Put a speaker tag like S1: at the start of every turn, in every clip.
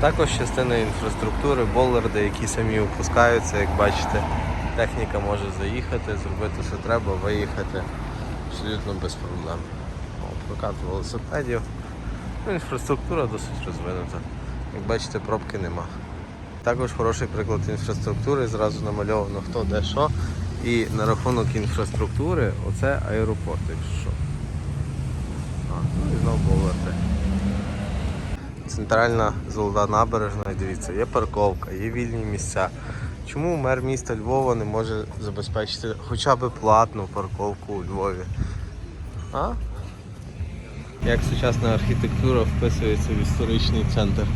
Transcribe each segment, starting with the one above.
S1: Також частина інфраструктури, боларди, які самі опускаються, як бачите, техніка може заїхати, зробити, що треба, виїхати абсолютно без проблем. Прокат велосипедів. Ну, інфраструктура досить розвинута. Як бачите, пробки нема. Також хороший приклад інфраструктури, зразу намальовано хто де що. І на рахунок інфраструктури оце аеропорт, якщо що. А, ну і знову боларди. Центральна золота набережна, дивіться, є парковка, є вільні місця. Чому мер міста Львова не може забезпечити хоча б платну парковку у Львові? А? Як сучасна архітектура вписується в історичний центр?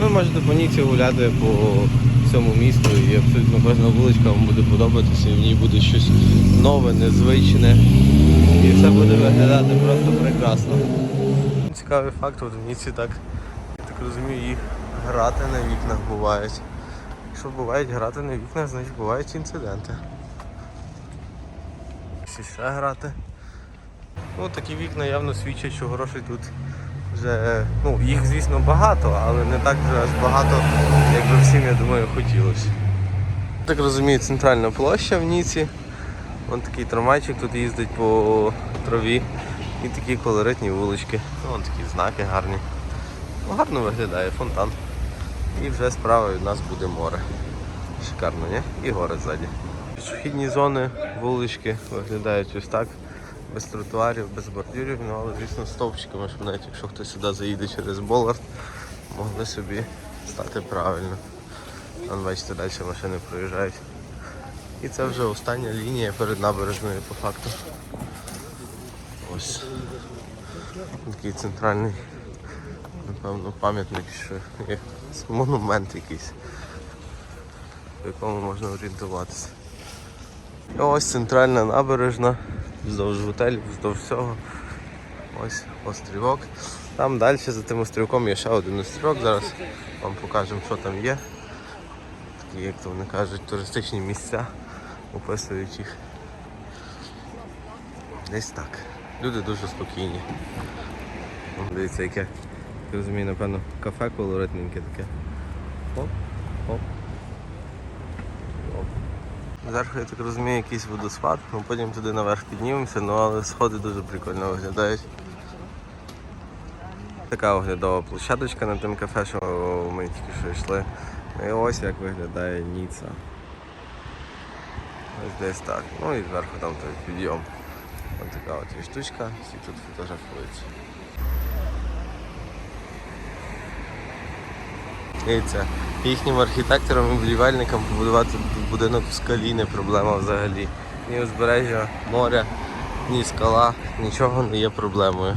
S1: Ви можете по Ніці гуляти по всьому місту і абсолютно кожна вуличка вам буде подобатися і в ній буде щось нове, незвичне. І все буде виглядати просто прекрасно. Цікавий факт, от в Ніці так, я так розумію, їх грати на вікнах бувають. Якщо бувають грати на вікнах, значить бувають інциденти. Якщо ще грати. Ну, такі вікна явно свідчать, що грошей тут вже, ну, їх звісно багато, але не так вже аж багато, як би всім, я думаю, хотілося. Так розумію, центральна площа в Ніці. Вон такий трамвайчик тут їздить по траві. І такі колоритні вулички. Ну, Вон такі знаки гарні. Ну, гарно виглядає фонтан. І вже справа від нас буде море. Шикарно, ні? І гори ззаді. Пішохідні зони, вулички виглядають ось так. Без тротуарів, без бордюрів, ну але звісно стовпчиками, щоб навіть якщо хтось сюди заїде через Болард, могли собі стати правильно. Там бачите, далі машини проїжджають. І це вже остання лінія перед набережною по факту. Ось такий центральний, напевно, пам'ятник, що є монумент якийсь, по якому можна орієнтуватися. Ось центральна набережна, вздовж готелів, вздовж всього. Ось острівок. Там далі за тим острівком є ще один острівок. Зараз вам покажемо, що там є. Такі, як то вони кажуть, туристичні місця. Описують їх. Десь так. Люди дуже спокійні. Дивіться, яке, я розумію, напевно, кафе колоритненьке таке. Оп, оп. Зверху, я так розумію, якийсь водоспад, ми потім туди наверх піднімемося, ну але сходи дуже прикольно виглядають. Така оглядова площадочка на тим кафе, що ми тільки що йшли. Ну і ось як виглядає Ніца. Ось десь так. Ну і зверху там той підйом. Ось така от штучка, всі тут фотографуються. Дивіться, їхнім архітекторам і будівельникам побудувати будинок в скалі не проблема взагалі. Ні узбережжя, моря, ні скала, нічого не є проблемою.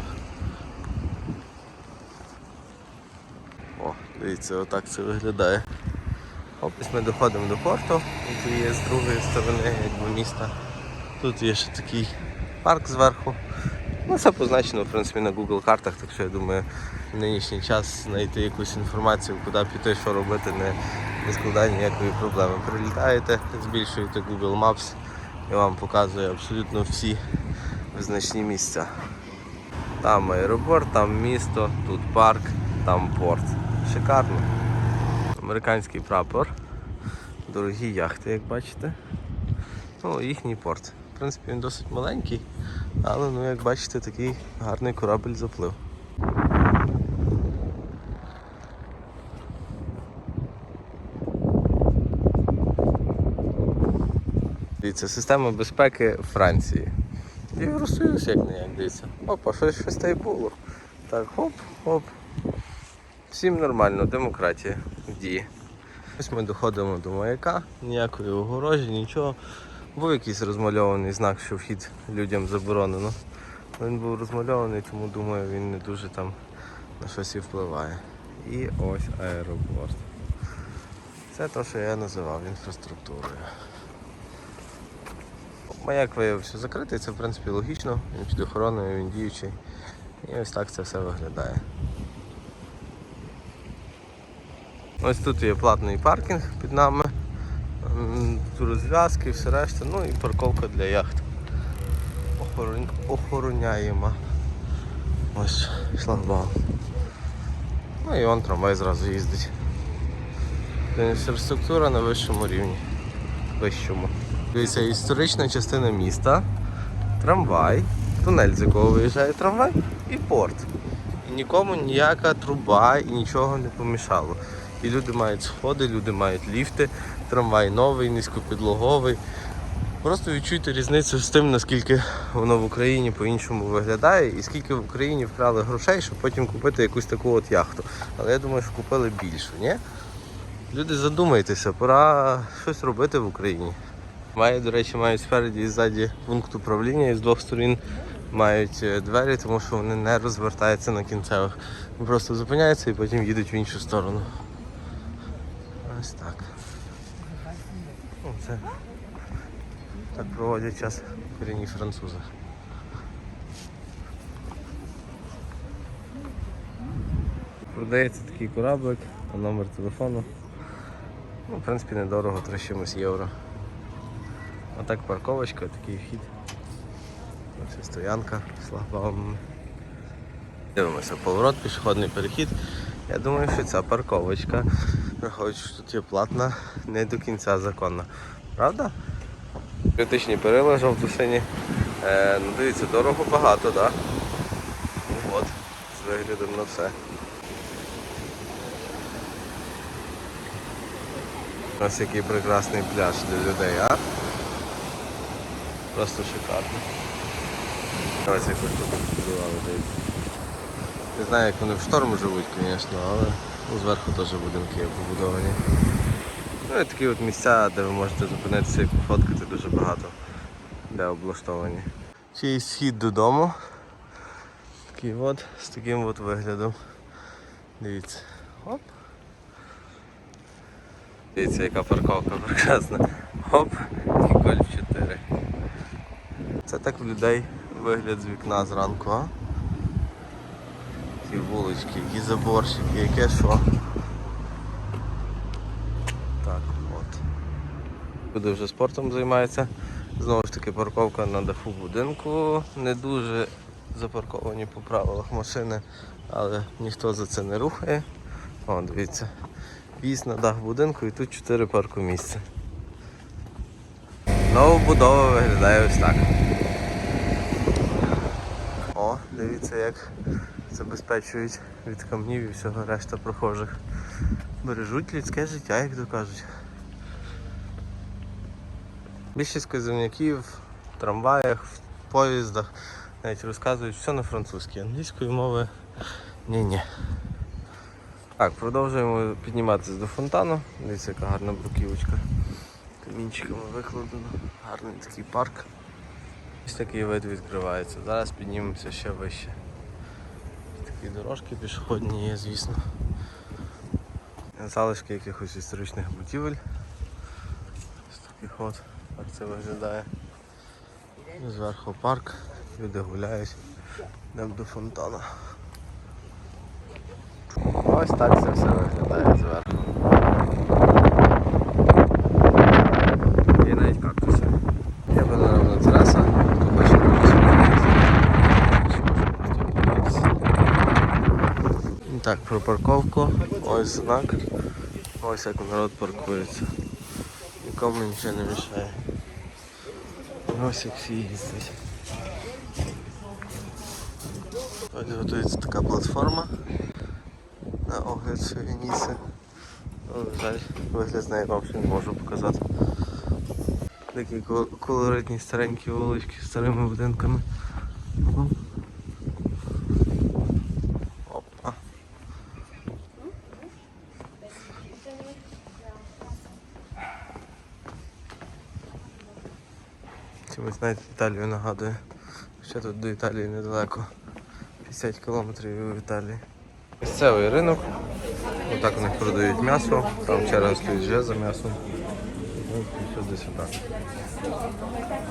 S1: О, дивіться, отак це виглядає. Ось ми доходимо до порту, який є з другої сторони якби, міста. Тут є ще такий парк зверху. Ну, це позначено в принципі на Google картах, так що я думаю, в нинішній час знайти якусь інформацію, куди піти, що робити, не, не складає ніякої проблеми. Прилітаєте, збільшуєте Google Maps і вам показує абсолютно всі визначні місця. Там аеропорт, там місто, тут парк, там порт. Шикарно. Американський прапор. Дорогі яхти, як бачите. Ну, їхній порт. В принципі, він досить маленький, але ну, як бачите, такий гарний корабль заплив. Дивіться, система безпеки Франції. Євросоюз як не як дивіться. Опа, щось щось та й було. Так, хоп, хоп. Всім нормально, демократія в дії. Ось ми доходимо до маяка, ніякої огорожі, нічого. Був якийсь розмальований знак, що вхід людям заборонено. Він був розмальований, тому думаю, він не дуже там на щось і впливає. І ось аеропорт. Це те, що я називав інфраструктурою. Маяк виявився закритий, це в принципі логічно, він під охороною, він діючий. І ось так це все виглядає. Ось тут є платний паркінг під нами, тут розв'язки, все решта, ну і парковка для яхт. охорон... охороняємо. Ось шлагбаум. Ну і он трамвай зразу їздить. Інфраструктура на вищому рівні. Вищому. Дивіться, історична частина міста, трамвай, тунель, з якого виїжджає трамвай, і порт. І нікому ніяка труба і нічого не помішало. І люди мають сходи, люди мають ліфти, трамвай новий, низькопідлоговий. Просто відчуйте різницю з тим, наскільки воно в Україні по-іншому виглядає, і скільки в Україні вкрали грошей, щоб потім купити якусь таку от яхту. Але я думаю, що купили більше, ні? Люди задумайтеся, пора щось робити в Україні. Має, до речі, мають спереді і ззаді пункт управління і з двох сторін мають е, двері, тому що вони не розвертаються на кінцевих. Просто зупиняються і потім їдуть в іншу сторону. Ось так. Це так проводять час корінні французи. Продається такий кораблик, а номер телефону. Ну, в принципі, недорого, 3 чимось євро. Отак парковочка, такий вхід. Ось стоянка з. Дивимося, поворот, пішохідний перехід. Я думаю, що ця парковочка, враховуючи, що тут є платна, не до кінця законна. Правда? Критичні перила жовто-сині. Е, ну, дивіться, дорого багато, так? Да? Ну, от, з виглядом на все. Ось який прекрасний пляж для людей, а? Просто шикарно. Ось як ви тут побудували, дивіться. Не знаю, як вони в шторм живуть, звісно, але ну, зверху теж будинки побудовані. Ну і такі от місця, де ви можете зупинитися і пофоткати дуже багато, де облаштовані. Чий схід додому. Такий от, з таким от виглядом. Дивіться. Оп. Дивіться, яка парковка прекрасна. Оп, і гольф 4. Це так в людей вигляд з вікна зранку, а? Ті вулички, які заборщики, яке що. Так, от. Люди вже спортом займаються. Знову ж таки парковка на даху будинку. Не дуже запарковані по правилах машини, але ніхто за це не рухає. О, дивіться. В'їзд на дах будинку і тут 4 парку місця. Новобудова виглядає ось так. О, дивіться як забезпечують від камнів і всього решта прохожих. Бережуть людське життя, як то кажуть. Більшість казівників в трамваях, в поїздах навіть розказують все на французькій. Англійської мови ні-ні. Так, продовжуємо підніматися до фонтану. Дивіться, яка гарна бруківочка. Камінчиками викладено. Гарний такий парк. Ось такий вид відкривається. Зараз піднімемося ще вище. Такі дорожки пішохідні є, звісно. Залишки якихось історичних будівель. Ось таких от. Так це виглядає. Зверху парк, люди гуляють, йдемо до фонтану. Ось так це все виглядає зверху. Є навіть кактуси. Я панорамна тераса, хто хоче. І Так, про парковку. Ось знак. Ось як народ паркується. Нікому нічого не мішає. Як всі їздять. Ось готується така платформа на огляд Шевеніси. Але, жаль, вигляд з неї вам не можу показати. Такі кол- колоритні старенькі вулички з старими будинками. Ну. Опа. Чимось навіть Італію нагадує. Ще тут до Італії недалеко. 50 кілометрів в Італії. Місцевий ринок. Отак у них продають м'ясо, там черга стоїть вже за м'ясом. Ну, сюди сюди.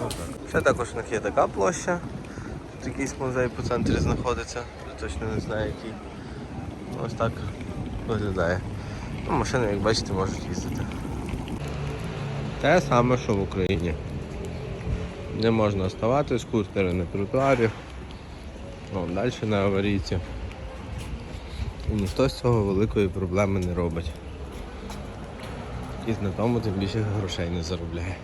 S1: Отак. Ще також у них є така площа. Тут якийсь музей по центрі знаходиться, точно не знаю який. Ну, Ось так виглядає. Ну, машини, як бачите, можуть їздити. Те саме, що в Україні. Не можна ставати, скутери на тротуарі. О, далі на аварійці. І ніхто з цього великої проблеми не робить. І на тому тим більше грошей не заробляє.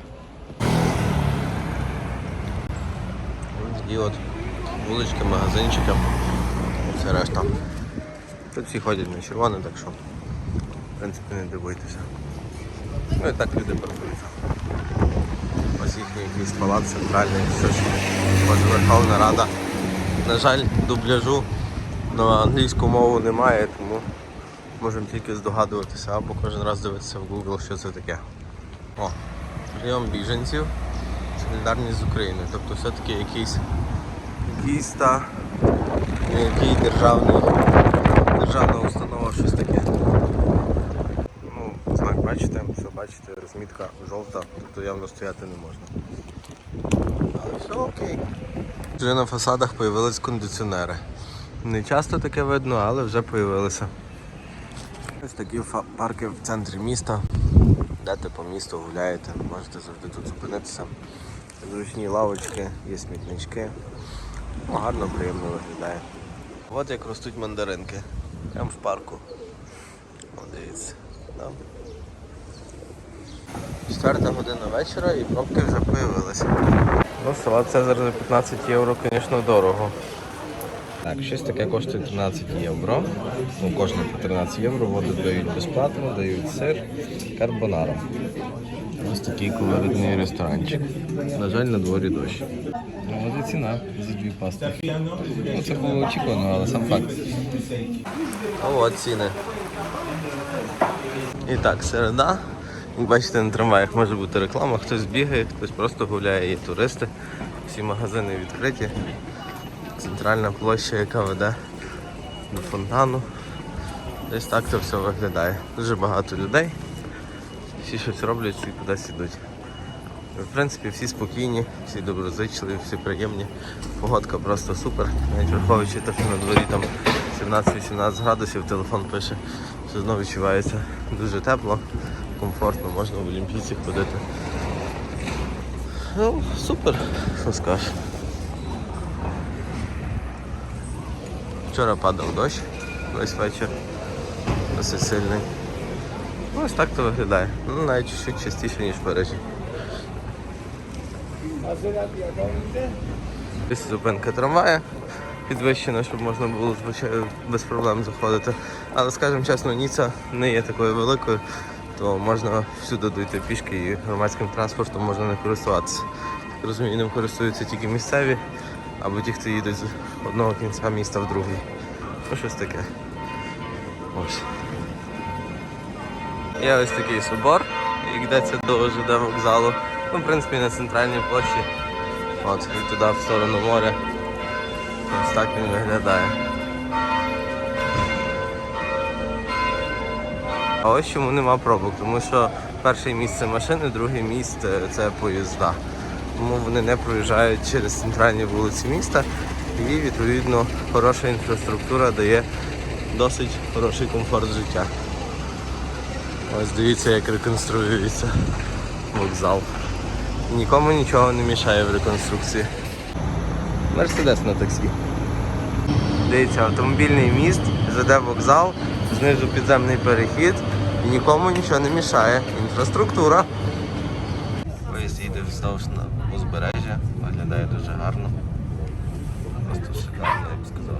S1: Такі от вулички, магазинчики. Все решта. Тут всі ходять на червоне, так що в принципі не дивуйтеся. Ну і так люди паркуються. Їхній якийсь палац центральний, що ж, ось Верховна Рада. На жаль, дубляжу на англійську мову немає, тому можемо тільки здогадуватися або кожен раз дивитися в Google, що це таке. О, прийом біженців, солідарність з Україною. Тобто все-таки якийсь, якийсь та який державний, державна установа, щось таке. Ну, знак бачите, розмітка жовта, тобто явно стояти не можна. Але все окей. Вже на фасадах з'явились кондиціонери. Не часто таке видно, але вже з'явилися. Ось такі парки в центрі міста. Йдете по місту, гуляєте, можете завжди тут зупинитися. Зручні лавочки, є смітнички. Гарно, приємно виглядає. От як ростуть мандаринки. Прямо в парку. Дивіться. Четверта година вечора і пробки вже появилися. Ну, салат Цезар за 15 євро, звісно, дорого. Так, щось таке коштує 13 євро. Ну, кожне по 13 євро, воду дають безплатно, дають сир, карбонара. Ось такий колоритний ресторанчик. На жаль, на дворі дощ. Ну, от і ціна за дві пасти. Ну, це було очікувано, але сам факт. О, от ціни. І так, середа. Бачите, на трамваях може бути реклама, хтось бігає, хтось просто гуляє, є туристи. Всі магазини відкриті. Центральна площа, яка веде до фонтану. Десь так це все виглядає. Дуже багато людей. Всі щось роблять, всі кудись ідуть. В принципі, всі спокійні, всі доброзичливі, всі приємні. Погодка просто супер. Навіть враховуючи те, що на дворі там 17-18 градусів, телефон пише, що знову відчувається дуже тепло, комфортно, можна в Олімпійці ходити. Ну, супер, що скажеш. Вчора падав дощ весь вечір. Досить сильний. Ну, ось так то виглядає. Ну, навіть чуть частіше, ніж в Парижі. Після зупинки трамвая підвищено, щоб можна було без проблем заходити. Але скажімо чесно, Ніца не є такою великою, то можна всюди дойти пішки і громадським транспортом можна не користуватися. Так розумію, ним користуються тільки місцеві або ті, хто їде з одного кінця міста в другий. Ну, щось таке. Ось. Є ось такий собор, і йдеться до ЖД вокзалу. Ну, в принципі, на центральній площі. От, туди в сторону моря. Ось так він виглядає. А ось чому нема пробок, тому що перше місце машини, друге місце це поїзда. Тому вони не проїжджають через центральні вулиці міста і відповідно хороша інфраструктура дає досить хороший комфорт життя. Ось дивіться, як реконструюється вокзал. Нікому нічого не мішає в реконструкції. Мерседес на таксі. Дивіться, автомобільний міст, ЖД вокзал, знизу підземний перехід і нікому нічого не мішає. Інфраструктура. Виїзд їде вздовж на узбережжя, виглядає дуже гарно. Просто шикарно, я б сказав.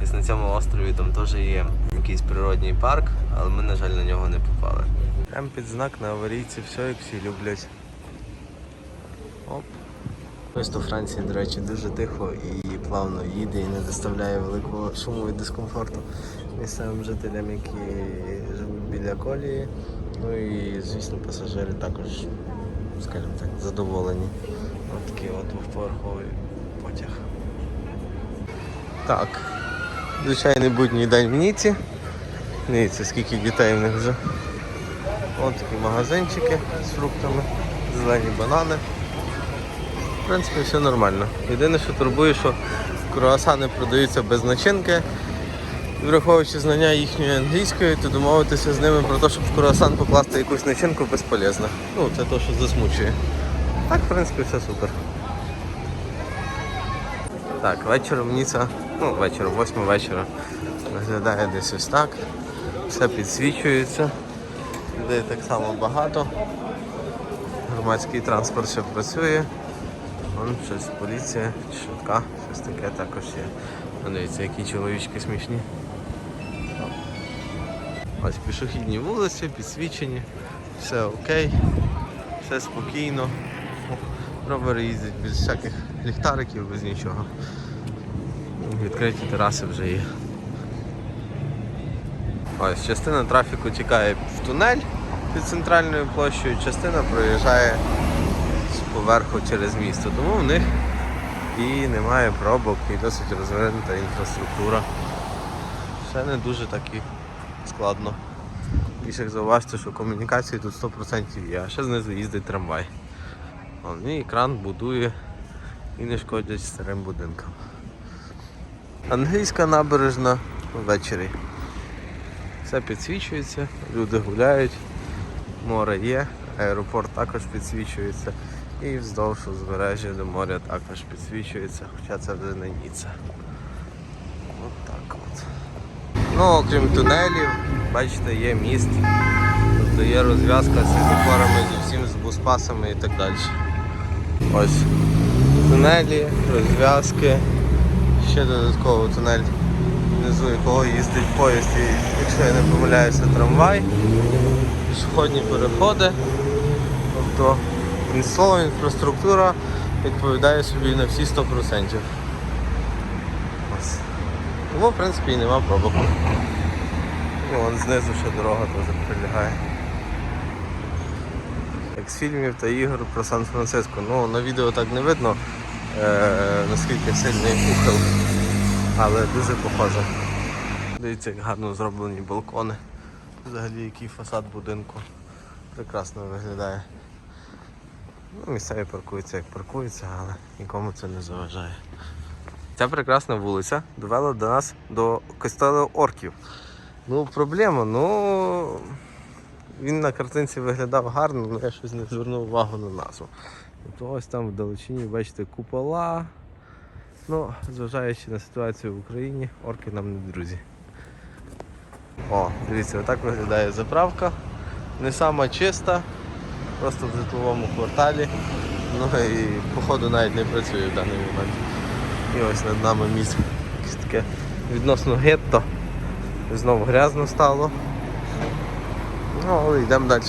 S1: Десь на цьому острові там теж є якийсь природній парк, але ми, на жаль, на нього не попали. Прям під знак на аварійці, все як всі люблять. Оп. Місто Франції, до речі, дуже тихо і плавно їде і не доставляє великого шуму і дискомфорту місцевим жителям, які живуть біля колії. Ну і, звісно, пасажири також, скажімо так, задоволені. Ось такий от двохповерховий потяг. Так, звичайний будній день в Ніці. Дивіться, скільки дітей в них вже. Ось такі магазинчики з фруктами, зелені банани. В принципі, все нормально. Єдине, що турбує, що круасани продаються без начинки. Враховуючи знання їхньої англійської, то домовитися з ними про те, щоб в круасан покласти якусь начинку безполезно. Ну, це те, що засмучує. Так, в принципі, все супер. Так, вечором Ніца, ну, вечором, 8 вечора. Виглядає десь ось так. Все підсвічується. Людей так само багато. Громадський транспорт ще працює. Вон щось поліція, швидка, щось таке також є. Дивіться, які чоловічки смішні. Ось пішохідні вулиці, підсвічені, все окей, все спокійно. Ровери їздять без всяких ліхтариків, без нічого. Відкриті тераси вже є. Ось частина трафіку тікає в тунель під центральною площею, частина проїжджає з поверху через місто. Тому в них і немає пробок, і досить розвинута інфраструктура. Все не дуже так і складно. Більше зауважте, що комунікації тут 100% є, а ще знизу їздить трамвай. І екран будує і не шкодять старим будинкам. Англійська набережна ввечері. Все підсвічується, люди гуляють, море є, аеропорт також підсвічується і вздовж узбережжя до моря також підсвічується, хоча це вже не Ніцца. Ну, окрім тунелів, бачите, є міст, тобто є розв'язка з світлофорами зі всім, з буспасами і так далі. Ось тунелі, розв'язки, ще додатково тунель, внизу якого їздить поїзд, і, якщо я не помиляюся, трамвай, пішохідні переходи. Тобто місцева інфраструктура відповідає собі на всі 100%. Тому, в принципі, і нема пробок. І вон знизу ще дорога теж прилягає. Як з фільмів та ігор про Сан-Франциско. Ну, на відео так не видно, е- наскільки сильний ухил, але дуже похоже. Дивіться, як гарно зроблені балкони. Взагалі який фасад будинку. Прекрасно виглядає. Ну, місцеві паркуються як паркуються, але нікому це не заважає. Ця прекрасна вулиця довела до нас до костелу орків. Ну, проблема, ну він на картинці виглядав гарно, але я щось не звернув увагу на назву. Тобто ось там в далечині, бачите, купола. Ну, зважаючи на ситуацію в Україні, орки нам не друзі. О, дивіться, отак виглядає заправка. Не сама чиста, просто в житловому кварталі. Ну і походу навіть не працює в даний момент. І ось над нами місце таке відносно гетто. Знову грязно стало. Ну, але йдемо далі.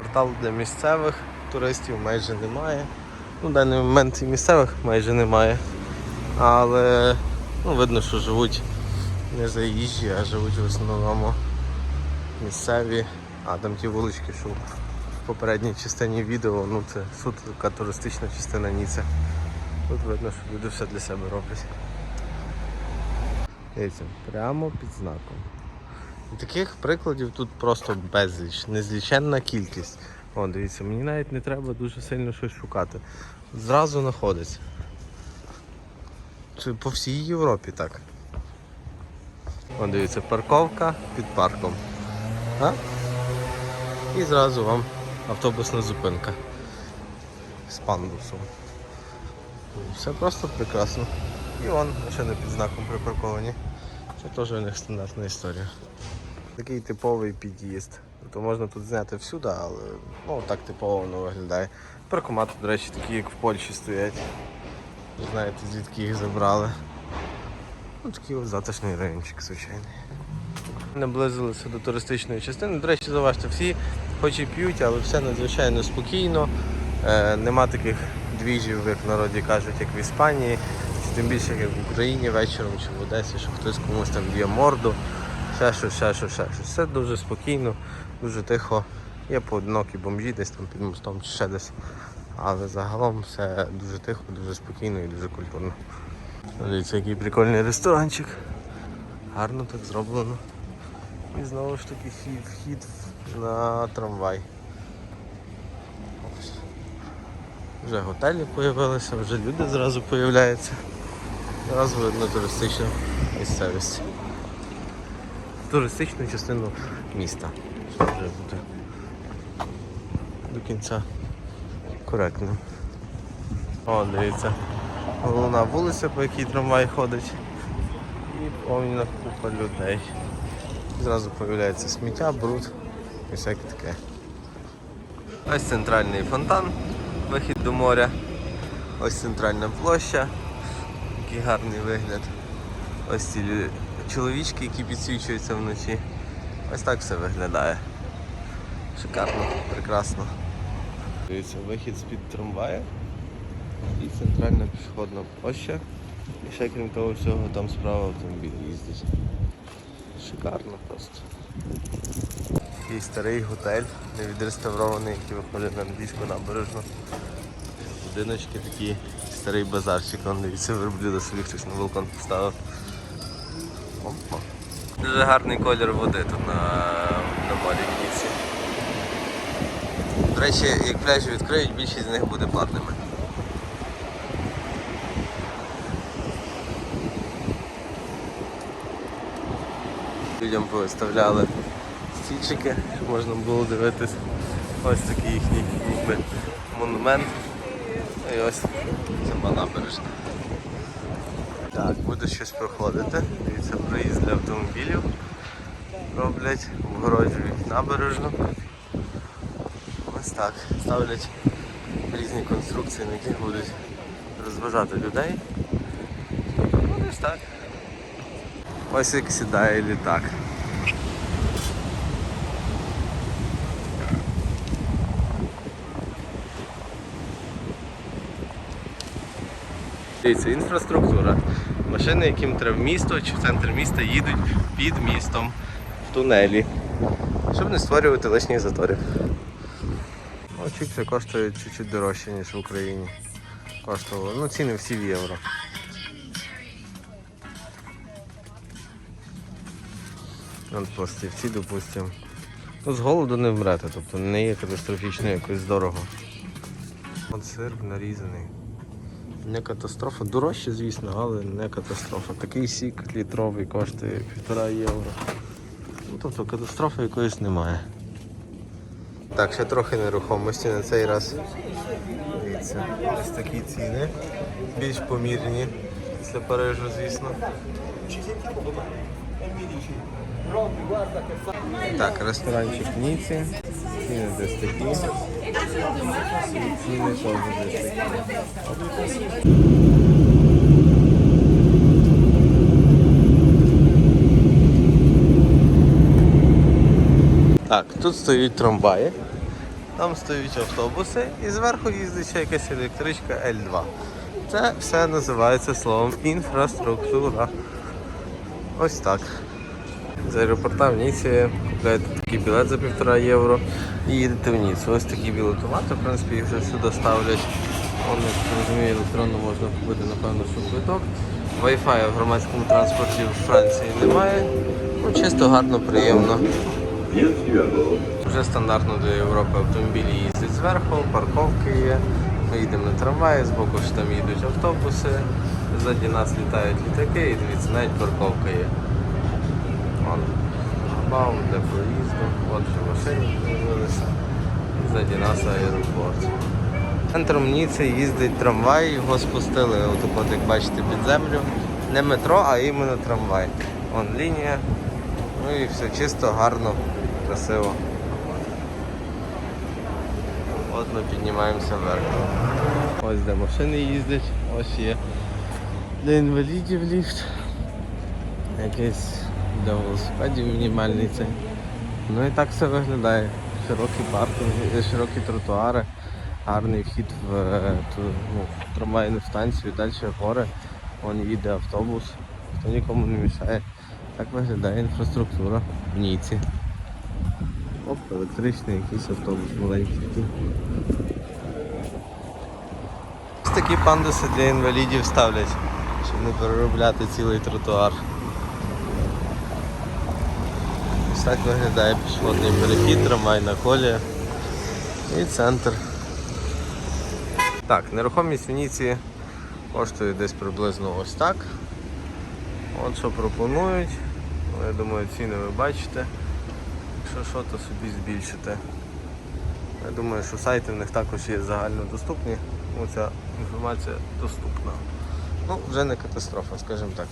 S1: Квартал для місцевих туристів майже немає. Ну, в даний момент і місцевих майже немає. Але ну, видно, що живуть не заїжджі, а живуть в основному місцеві. А там ті вулички, що в попередній частині відео, ну це суто така туристична частина Ніци. Тут видно, що люди все для себе роблять. Дивіться, прямо під знаком. Таких прикладів тут просто безліч, незліченна кількість. О, дивіться, мені навіть не треба дуже сильно щось шукати. Зразу знаходиться. Це по всій Європі так. О, дивіться, парковка під парком. А? І зразу вам автобусна зупинка з пандусом. Все просто прекрасно. І вон машини під знаком припарковані. Це теж у них стандартна історія. Такий типовий під'їзд. То можна тут зняти всюди, але ну, так типово воно виглядає. Паркомати, до речі, такі, як в Польщі стоять. Знаєте, звідки їх забрали. Ну, такий ось затишний райончик, звичайний. Наблизилися до туристичної частини. До речі, заважте, всі хоч і п'ють, але все надзвичайно спокійно. Е, нема таких двіжів, як в народі кажуть, як в Іспанії, чи тим більше як в Україні вечором чи в Одесі, що хтось комусь там б'є морду, ще щось, ще щось, ще щось. Все дуже спокійно, дуже тихо. Є поодинокі бомжі десь там під мостом чи ще десь. Але загалом все дуже тихо, дуже спокійно і дуже культурно. Дивіться, який прикольний ресторанчик. Гарно так зроблено. І знову ж таки вхід на трамвай. Ось. Вже готелі з'явилися, вже люди зразу з'являються. Зразу видно туристичну місцевість. Туристичну частину міста. Вже буде до кінця коректним. О, дивіться. Головна вулиця, по якій трамвай ходить. І повна купа людей. Зразу з'являється сміття, бруд і всяке таке. Ось центральний фонтан, вихід до моря. Ось центральна площа. Який гарний вигляд. Ось ці чоловічки, які підсвічуються вночі. Ось так все виглядає. Шикарно, прекрасно. Дивіться, вихід з-під трамвая і центральна пішохідна площа. І ще крім того всього, там справа автомобіль їздить. Шикарно просто. Такий старий готель, невідреставрований, який виходить на англійську набережну. Будиночки такі, старий базарчик, он дивіться, верблюда собі хтось на балкон поставив. Дуже гарний колір води тут на, на морі Вінниці. До речі, як пляжі відкриють, більшість з них буде платними. Людям повиставляли стільчики, щоб можна було дивитись. Ось такий їхній ніби монумент. І ось сама набережна. Так, буде щось проходити. Дивіться, проїзд для автомобілів роблять, обгороджують набережну. Ось так. Ставлять різні конструкції, на яких будуть розважати людей. Ось так. Ось як сідає літак. Дивіться, інфраструктура. Машини, яким треба в місто чи в центр міста, їдуть під містом в тунелі, щоб не створювати лишніх заторів. Чіпси коштують чуть-чуть дорожче, ніж в Україні. Коштувало. Ну, ціни всі в євро. Пластівці, допустимо. Ну, з голоду не вмрете, тобто не є катастрофічно якось дорого. От сир нарізаний. Не катастрофа. Дорожче, звісно, але не катастрофа. Такий сік літровий коштує півтора євро. Ну, тобто катастрофи якоїсь немає. Так, ще трохи нерухомості на цей раз. Дивіться, ось такі ціни. Більш помірні після Парижу, звісно. Так, ресторанчик Ніці. Ціни десь такі. Так, тут стоять трамваї, там стоять автобуси і зверху їздить ще якась електричка L2. Це все називається словом інфраструктура. Ось так. З аеропорта в Ніці купляєте такий білет за півтора євро і їдете в Ніцу. Ось такі білетомати, в принципі, їх вже сюди ставлять. Он, як розумію, електронно можна купити, напевно, що квиток. Wi-Fi в громадському транспорті в Франції немає. Ну, чисто гарно, приємно. Вже стандартно для Європи автомобілі їздять зверху, парковки є. Ми їдемо на трамваї, збоку ж там їдуть автобуси, ззаді нас літають літаки і дивіться, навіть парковка є. Вон, шлагбаум для проїзду, от вже машини з'явилися. Ззаді нас аеропорт. Центром Ніці їздить трамвай, його спустили, от, як бачите, під землю. Не метро, а іменно трамвай. Вон лінія. Ну і все чисто, гарно, красиво. От ми піднімаємося вверх. Ось де машини їздять, ось є для інвалідів ліфт. Якийсь для велосипедів мінімальний цей. Ну і так все виглядає. Широкі паркінги, широкі тротуари, гарний вхід в е, ну, трамвайну станцію, далі гори. Вон їде автобус, хто нікому не мішає. Так виглядає інфраструктура в Ніці. Оп, електричний якийсь автобус маленький. Ось такі пандуси для інвалідів ставлять, щоб не переробляти цілий тротуар. Ось так виглядає пішохідний перехід, трамвайна колія і центр. Так, нерухомість в Ніці коштує десь приблизно ось так. От що пропонують. Ну, я думаю, ціни ви бачите. Якщо що, то собі збільшите. Я думаю, що сайти в них також є загальнодоступні, тому ця інформація доступна. Ну, вже не катастрофа, скажімо так.